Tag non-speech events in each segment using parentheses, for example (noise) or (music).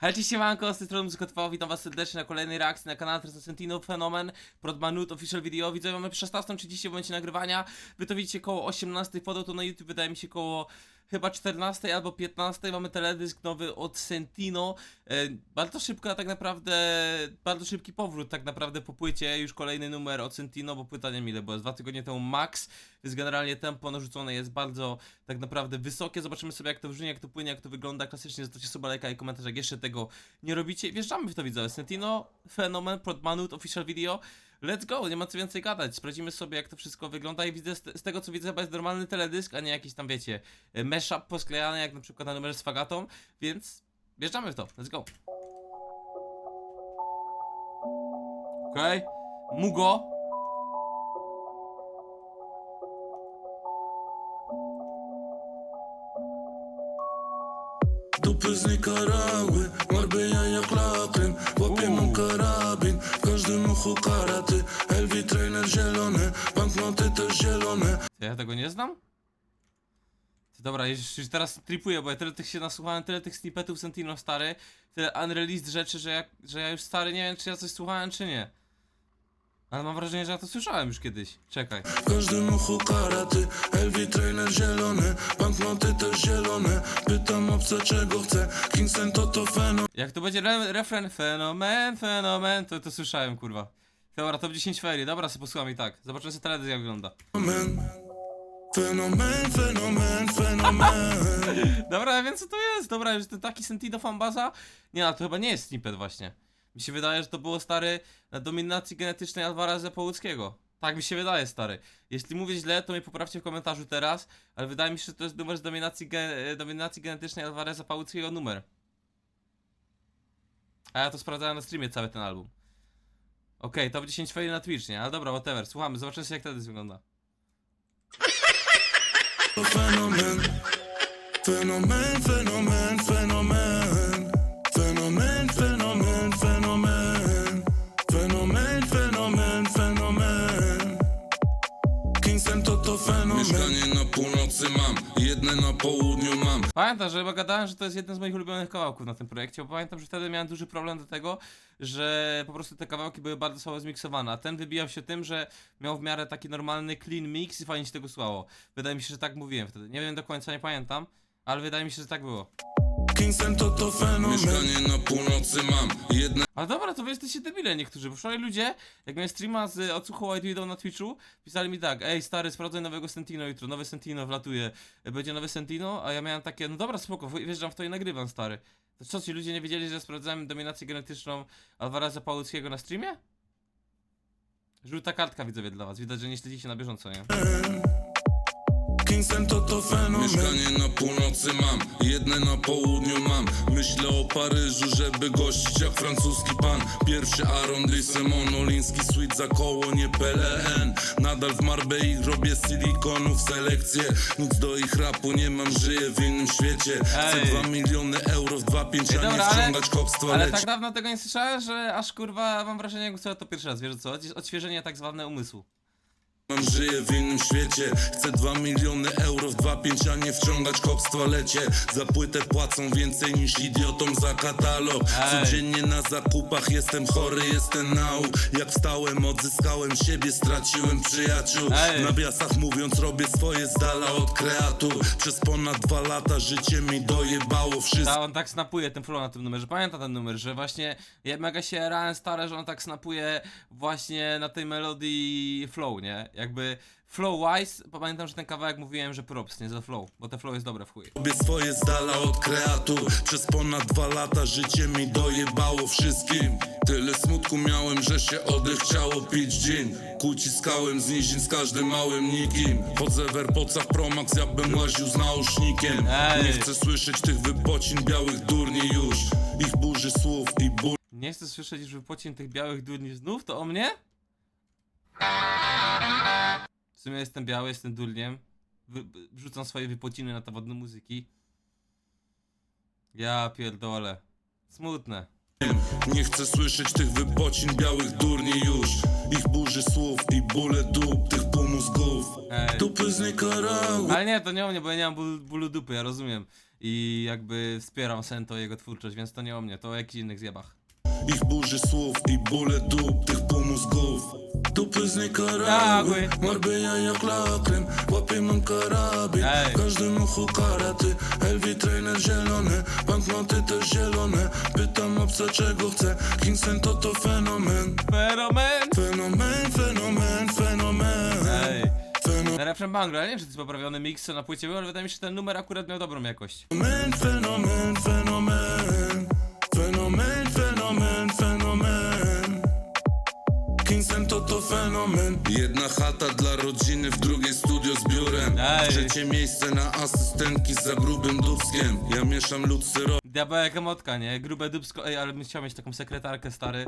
Hej, cześć, siemanko, z tej strony Muzyka TV, witam was serdecznie na kolejnej reakcji na kanale Sentino Fenomen, Prodmanut, Official Video, widzowie, mamy 16.30 w momencie nagrywania, wy to widzicie koło 18, podał to na YouTube, wydaje mi się koło chyba 14 albo 15, mamy teledysk nowy od Sentino, e, bardzo szybko tak naprawdę, bardzo szybki powrót tak naprawdę po płycie, już kolejny numer od Sentino, bo płyta nie wiem ile, bo dwa tygodnie temu max, więc generalnie tempo narzucone jest bardzo tak naprawdę wysokie, zobaczymy sobie jak to brzmi, jak to płynie, jak to wygląda, klasycznie zostawcie suba, lajka i komentarz, jak jeszcze tego nie robicie, wjeżdżamy w to widzowie, Sentino, Fenomen, Prodmanut, Official Video, let's go, nie ma co więcej gadać, sprawdzimy sobie jak to wszystko wygląda i widzę, z, tego co widzę chyba jest normalny teledysk, a nie jakiś tam wiecie, e, mashup posklejany jak na przykład na numerze z Fagatą, więc wjeżdżamy w to, let's go. Okej, Mugo, Dupy Łapie mam karabin, w każdym uchu karaty znam? Ty, Dobra, już, już teraz tripuję, bo ja tyle tych się nasłuchałem, tyle tych snippetów Sentino stary, tyle unreleased rzeczy, że ja, że ja już stary nie wiem, czy ja coś słuchałem, czy nie. Ale mam wrażenie, że ja to słyszałem już kiedyś. Czekaj. W każdym uchu karaty Elvi trainer zielony, banknoty też zielone Pytam obca czego chce, Kingston to to fenomen Jak to będzie re refren, fenomen, fenomen, to to słyszałem, kurwa. Dobra, top 10 ferii, dobra, sobie posłucham i tak. Zobaczymy sobie teledysk jak wygląda. Fenomen, fenomen, fenomen (laughs) Dobra, wiem co to jest, dobra, już to taki Sentino fanbaza. Nie, no to chyba nie jest snippet właśnie. Mi się wydaje, że to było stary na dominacji genetycznej Alvareza Połuckiego. Tak mi się wydaje, stary. Jeśli mówię źle, to mnie poprawcie w komentarzu teraz, ale wydaje mi się, że to jest numer z dominacji, ge e, dominacji genetycznej Alvareza Pałuckiego numer. A ja to sprawdzałem na streamie cały ten album. Okej, top 10 faili na Twitch, nie? Ale dobra, whatever, słuchamy, zobaczymy sobie jak teledysk wygląda. Fenomen Fenomen, fenomen, fenomen Kingston to to fenomen Mieszkanie na północy mam, jedne na południu mam Pamiętam, że chyba gadałem, że to jest jeden z moich ulubionych kawałków na tym projekcie, bo pamiętam, że wtedy miałem duży problem do tego, że po prostu te kawałki były bardzo słabo zmiksowane, a ten wybijał się tym, że miał w miarę taki normalny clean mix i fajnie się tego słuchało. Wydaje mi się, że tak mówiłem wtedy. Nie wiem do końca, nie pamiętam, ale wydaje mi się, że tak było. Kingston to to fenomen Mieszkanie na północy mam, jedne Ale dobra, to wy jesteście debile niektórzy, bo wczoraj ludzie, jak miałem streama z odsłuchu White Widow na Twitchu, pisali mi tak, ej stary, sprawdzaj nowego Sentino jutro, nowy Sentino wlatuje, będzie nowy Sentino, a ja miałem takie, no dobra, spoko, wjeżdżam w to i nagrywam, stary. To co, ci ludzie nie wiedzieli, że sprawdzałem dominację genetyczną Alvareza Pałuckiego na streamie? Żółta kartka widzowie dla was, widać, że nie śledzicie na bieżąco, nie? Kingston to to fenomen. Mieszkanie na północy mam, jedne na południu mam. Myślę o Paryżu, żeby gościć jak francuski pan. Pierwszy arrondissement, oliński suite za koło, nie PLN Nadal w Marbei robię silikonów selekcję Nic do ich rapu nie mam, żyję w innym świecie. Chcę Ej. 2 miliony euro w dwa pięć, Ej, a nie dobra, ale- wciągać kop z Ale tak dawno tego nie słyszałem, że aż kurwa mam wrażenie, jakbym słuchał to pierwszy raz, wiesz co? Odś- Odświeżenie tak zwane umysłu. Mam żyję w innym świecie. Chcę 2 miliony euro w dwa pięć, a nie wciągać kop w toalecie Za płytę płacą więcej niż idiotom za katalog Ej. Codziennie na zakupach jestem chory, jestem nał Jak wstałem, odzyskałem siebie, straciłem przyjaciół Ej. W nawiasach mówiąc robię swoje z dala od kreatur Przez ponad dwa lata życie mi dojebało wszystko Ta, on tak snapuje ten flow na tym numerze. Pamiętam ten numer, że właśnie ja mega się jarałem stare, że on tak snapuje właśnie na tej melodii flow, nie? Jakby flow wise, pamiętam, że ten kawałek mówiłem, że props, nie za flow, bo te flow jest dobre w chuj. Robię swoje z dala od kreatur Przez ponad dwa lata życie mi dojebało wszystkim Tyle smutku miałem, że się pić Kłóciskałem z nizin z każdym małym nikim Promax, jakbym łaził z nausznikiem Ej. Nie chcę słyszeć tych wypocin białych durni już Ich burzy słów i ból Nie chcę słyszeć już wypocin tych białych durni znów, to o mnie? W sumie jestem biały, jestem durniem. Wrzucam swoje wypociny na temat muzyki. Ja pierdolę. Smutne. Nie chcę słyszeć tych wypocin białych durni już Ich burzy słów i bóle dup tych półmózgów Ej. Dupy z Nikaragui Ale nie, to nie o mnie, bo ja nie mam ból, bólu dupy, ja rozumiem. i jakby wspieram Sento i jego twórczość, więc to nie o mnie, to o jakichś innych zjebach. Ich burzy słów i bóle dup tych półmózgów Dupy z Nikaragły, Marbella jak lakrem Łapie mam karabin, Ej. każdym uchu karaty. Elvi trainer zielony, banknoty też zielone. Pytam obca czego chce, Kingston to to fenomen. Fenomen! Fenomen, fenomen, fenomen. Ej. Fenomen, Najlepszym bangla, nie wiem czy to jest poprawiony mix co na płycie był, ale wydaje mi się, że ten numer akurat miał dobrą jakość. fenomen Fenomen, Jedna chata dla rodziny, w drugiej studio z biurem Ej. Trzecie miejsce na asystentki za grubym dubskiem Ja mieszam lód syro Diabełek emotka, nie? Grube dubsko, ej, ale bym chciał mieć taką sekretarkę, stary.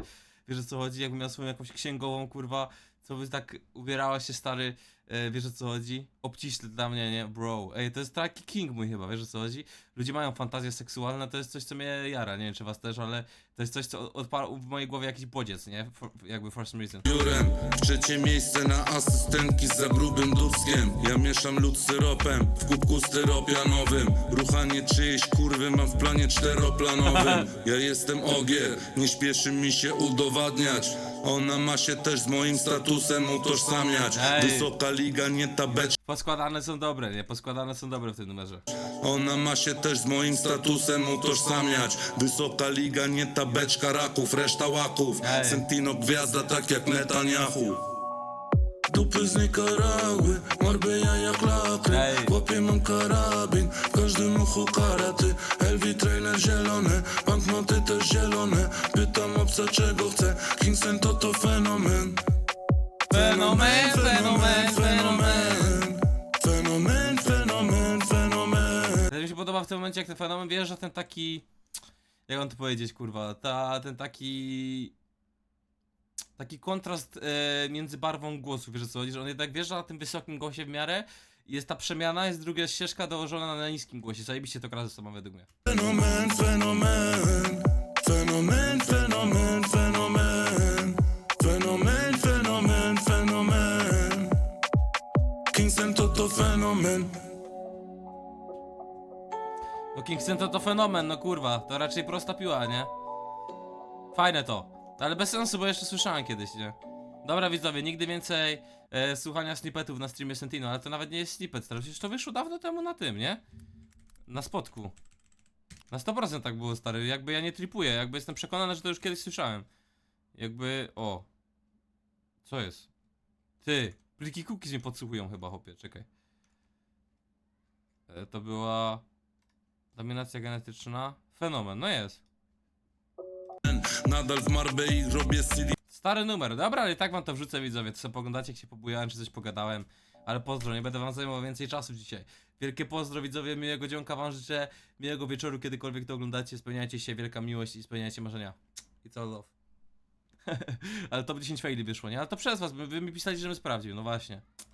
Wiesz o co chodzi? Jakbym miał swoją jakąś księgową, kurwa, co by tak ubierała się, stary, e, wiesz o co chodzi? Obciśle dla mnie, nie? Bro. Ej, to jest taki king mój chyba, wiesz o co chodzi? Ludzie mają fantazje seksualne, to jest coś, co mnie jara, nie wiem czy was też, ale to jest coś, co odparł w mojej głowie jakiś bodziec, nie? For, jakby for some reason. biurem Trzecie miejsce na asystentki za grubym dubskiem Ja mieszam lód syropem w kubku styropianowym Ruchanie czyjejś kurwy mam w planie czteroplanowym (laughs) Ja jestem ogier, nie śpieszy mi się udowadniać Ona ma się też z moim statusem utożsamiać Ej. Wysoka liga, nie ta beczka Poskładane są dobre, nie? Poskładane są dobre w tym numerze. Ona ma się też z moim statusem utożsamiać Wysoka liga, nie ta beczka raków, reszta łaków Ej. Sentino gwiazda tak jak Netanyahu Dupy z Nikaragły, Marbella jak lakrem Ej. Łapie mam karabin, w każdym uchu karaty Elvi trainer zielony, banknoty też zielone Pytam obca czego chce, Kingston to to fenomen Fenomen, fenomen, fenomen. Fenomen, fenomen, fenomen mi się podoba w tym momencie, jak ten fenomen wjeżdża, ten taki... Jak mam to powiedzieć, kurwa? Ta, ten taki... Taki kontrast e, między barwą głosu, wiesz o co chodzi? Że on jednak wjeżdża na tym wysokim głosie w miarę, jest ta przemiana, jest druga ścieżka dołożona na niskim głosie. Zajebiście to gra ze sobą według mnie. Fenomen, fenomen, fenomen, fenomen, fenomen, fenomen, fenomen, fenomen. Kingston to to fenomen. No Kingston to to fenomen, no kurwa, to raczej prosta piła, nie? Fajne to. Ale bez sensu, bo jeszcze słyszałem kiedyś, nie? Dobra widzowie, nigdy więcej e, słuchania snippetów na streamie Sentino, ale to nawet nie jest snippet, stary, przecież to wyszło dawno temu na tym, nie? Na spotku. Na 100% tak było, stary, jakby ja nie tripuję, jakby jestem przekonany, że to już kiedyś słyszałem. Jakby, o. Co jest? Ty, pliki cookies mnie podsłuchują chyba, hopie, czekaj. E, to była... Dominacja genetyczna. Fenomen, no jest. Nadal w Marbei robię CD. Stary numer, dobra, ale i tak wam to wrzucę widzowie, to sobie poglądacie, jak się pobujałem, czy coś pogadałem. Ale pozdro, nie będę wam zajmował więcej czasu dzisiaj. Wielkie pozdro widzowie, miłego dzionka wam życzę, miłego wieczoru, kiedykolwiek to oglądacie, spełniajcie się, wielka miłość i spełniajcie marzenia. It's all love. (laughs) ale top 10 faili wyszło, nie? Ale to przez was, wy mi pisali, żebym sprawdził, no właśnie.